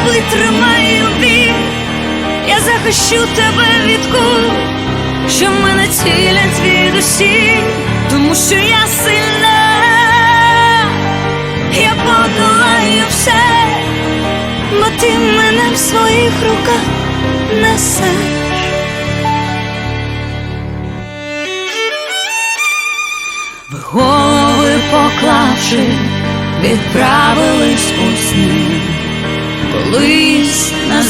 я витримаю біль, я захищу тебе від кул, що мене цілять звідусіль, тому що я сильна, я подолаю все, бо ти мене в своїх руках несеш. Ви голови поклавши, відправились у сни.